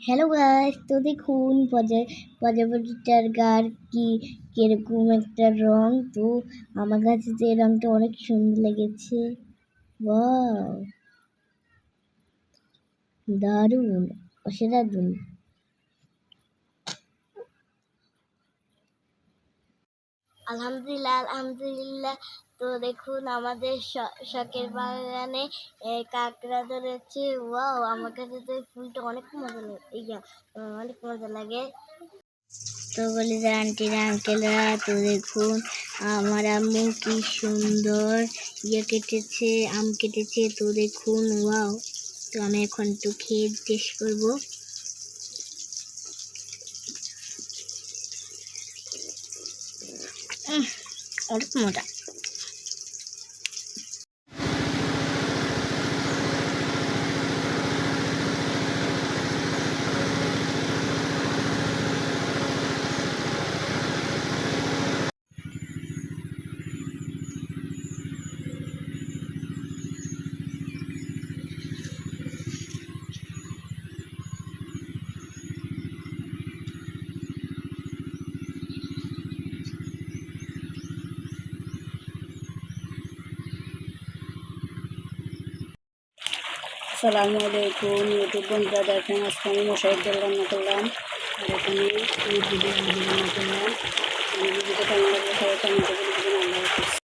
Hello guys তো দেখুন প্রজা প্রজাপতিটার গার কি, কীরকম একটা রং? তো আমার কাছে যে রংটা অনেক সুন্দর লেগেছে। দারুণ, অসাধারণ। আলহামদুলিল্লাহ আলহামদুলিল্লাহ। তো দেখুন, আমাদের শখের বাগানে কাঁকড়া ধরেছে। ওয়াও, আমার কাছে তো ফুলটা অনেক মজা লাগে অনেক মজা লাগে। তো বলি যে আন্টিরা আঙ্কেলরা তো দেখুন, আমার আম্মু কি সুন্দর ইয়ে কেটেছে, আম কেটেছে। তো দেখুন, ওয়াও। তো আমি এখন একটু খেয়ে টেস্ট করব। উম, অনেক মজা আসসালামু আলাইকুম ইউটিউব বন্ধুরা দেখেন, আজকে আমি মশাইয়ের রান্না করলাম। আর এখানে ইউটিউবে রান্না করলাম।